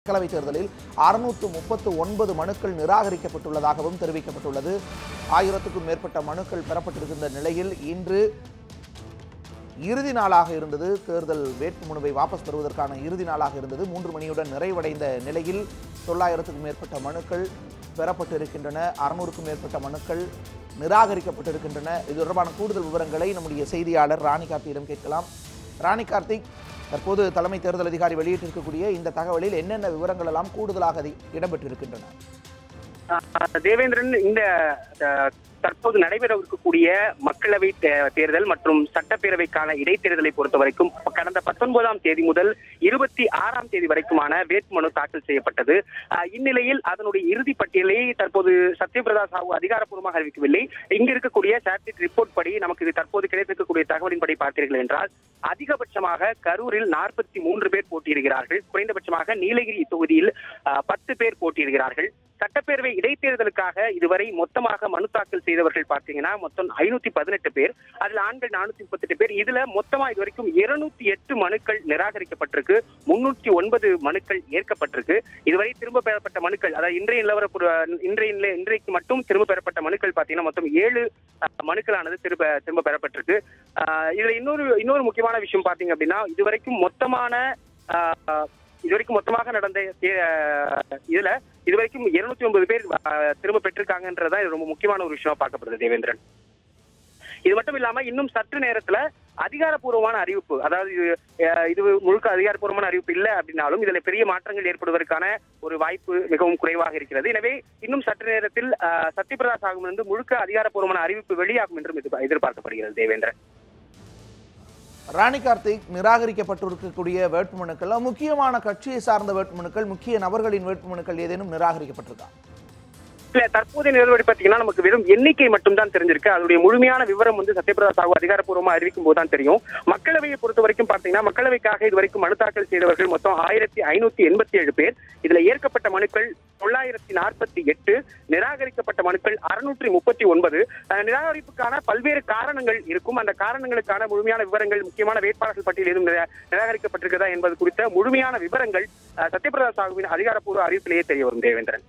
மக்களவை தேர்தலில் அறுநூற்று முப்பத்து ஒன்பது மனுக்கள் நிராகரிக்கப்பட்டுள்ளதாகவும் தெரிவிக்கப்பட்டுள்ளது. ஆயிரத்துக்கும் மேற்பட்ட மனுக்கள் பெறப்பட்டிருக்கின்ற நிலையில் இன்று இறுதி நாளாக இருந்தது. தேர்தல் வேட்புமனுவை வாபஸ் பெறுவதற்கான இறுதி நாளாக இருந்தது. மூன்று மணியுடன் நிறைவடைந்த நிலையில் தொள்ளாயிரத்துக்கும் மேற்பட்ட மனுக்கள் பெறப்பட்டிருக்கின்றன. அறுநூறுக்கும் மேற்பட்ட மனுக்கள் நிராகரிக்கப்பட்டிருக்கின்றன. இது தொடர்பான கூடுதல் விவரங்களை நம்முடைய செய்தியாளர் ராணி கார்த்தியிடம் கேட்கலாம். ராணி கார்த்திக் தற்போது தலைமை தேர்தல் அதிகாரி வெளியிட்டிருக்கக்கூடிய இந்த தகவலில் என்னென்ன விவரங்கள் எல்லாம் கூடுதலாக இடம்பெற்றிருக்கின்றன தேவேந்திரன் இந்த தற்போது நடைபெறவிருக்கக்கூடிய மக்களவை தே- தேர்தல் மற்றும் சட்டப்பேரவைக்கான இடைத்தேர்தலை பொறுத்த வரைக்கும் கடந்த பத்தொன்பதாம் தேதி முதல் இருபத்தி ஆறாம் தேதி வரைக்குமான வேட்புமனு தாக்கல் செய்யப்பட்டது. இந்நிலையில் அதனுடைய இறுதி பட்டியலை தற்போது சத்யபிரதா சாஹூ அதிகாரப்பூர்வமாக அறிவிக்கவில்லை. இங்கு இருக்கக்கூடிய சாட்டிலைட் ரிப்போர்ட் படி நமக்கு இது தற்போது கிடைத்திருக்கக்கூடிய தகவலின்படி பார்த்தீர்கள் என்றால் அதிகபட்சமாக கரூரில் நாற்பத்தி மூன்று பேர் போட்டியிடுகிறார்கள். குறைந்தபட்சமாக நீலகிரி தொகுதியில் பத்து பேர் போட்டியிடுகிறார்கள். சட்டப்பேரவை இடைத்தேர்தலுக்காக இதுவரை மொத்தமாக மனு தாக்கல் செய்தவர்கள் பார்த்தீங்கன்னா மொத்தம் ஐநூத்தி பதினெட்டு பேர் அதுல ஆண்கள் நானூத்தி முப்பத்தெட்டு பேர். இதுல மொத்தமா இது வரைக்கும் இருநூத்தி எட்டு மனுக்கள் நிராகரிக்கப்பட்டிருக்கு. முன்னூத்தி ஒன்பது மனுக்கள் ஏற்கப்பட்டிருக்கு. இதுவரை திரும்ப பெறப்பட்ட மனுக்கள் அதாவது இன்றைய நிலவர இன்றைய நிலை- இன்றைக்கு மட்டும் திரும்ப பெறப்பட்ட மனுக்கள் பார்த்தீங்கன்னா மொத்தம் ஏழு மனுக்களானது திரும்ப திரும்ப பெறப்பட்டிருக்கு. இதுல இன்னொரு இன்னொரு முக்கியமான விஷயம் பாத்தீங்க அப்படின்னா இதுவரைக்கும் மொத்தமான இதுவரைக்கும் மொத்தமாக நடந்த தே- இது வரைக்கும் இருநூத்தி ஒன்பது பேர் திரும்ப பெற்றிருக்காங்கன்றதுதான் இது ரொம்ப முக்கியமான ஒரு விஷயமா பார்க்கப்படுது தேவேந்திரன். இது மட்டும் இல்லாம இன்னும் சற்று நேரத்துல அதிகாரப்பூர்வமான அறிவிப்பு அதாவது இது, அஹ், இது முழுக்க அதிகாரப்பூர்வமான அறிவிப்பு இல்ல அப்படின்னாலும் இதுல பெரிய மாற்றங்கள் ஏற்படுவதற்கான ஒரு வாய்ப்பு மிகவும் குறைவாக இருக்கிறது. எனவே இன்னும் சற்று நேரத்தில் சத்யபிரதா சாகும் இருந்து முழுக்க அதிகாரப்பூர்வமான அறிவிப்பு வெளியாகும் என்றும் எதிர்பார்க்கப்படுகிறது தேவேந்திரன். ராணி கார்த்திக் நிராகரிக்கப்பட்டிருக்கக்கூடிய வேட்புமனுக்கள் முக்கியமான கட்சியை சார்ந்த வேட்புமனுக்கள் முக்கிய நபர்களின் வேட்புமனுக்கள் ஏதேனும் நிராகரிக்கப்பட்டிருக்கா? இல்ல தற்போதைய நிலவரப்படி பாத்தீங்கன்னா நமக்கு வெறும் எண்ணிக்கை மட்டும் தான் தெரிஞ்சிருக்கு. அதனுடைய முழுமையான விவரம் வந்து சத்யபிரதா சாகு அதிகாரப்பூர்வமா அறிவிக்கும் போது தான் தெரியும். மக்களவையை பொறுத்த வரைக்கும் பாத்தீங்கன்னா மக்களவைக்காக இதுவரைக்கும் மனு தாக்கல் செய்தவர்கள் மொத்தம் ஆயிரத்தி ஐநூத்தி எண்பத்தி ஏழு பேர். இதுல ஏற்கப்பட்ட மனுக்கள் தொள்ளாயிரத்தி நாற்பத்தி எட்டு நிராகரிக்கப்பட்ட மனுக்கள் அறுநூற்றி முப்பத்தி ஒன்பது. அஹ், நிராகரிப்புக்கான பல்வேறு காரணங்கள் இருக்கும். அந்த காரணங்களுக்கான முழுமையான விவரங்கள் முக்கியமான வேட்பாளர்கள் பட்டியல் எதுவும் நிராகரிக்கப்பட்டிருக்கிறதா என்பது குறித்த முழுமையான விவரங்கள் சத்யபிரதா சாகுவின் அதிகாரப்பூர்வ அறிவிப்பிலேயே தெரிய வரும் தேவேந்திரன்.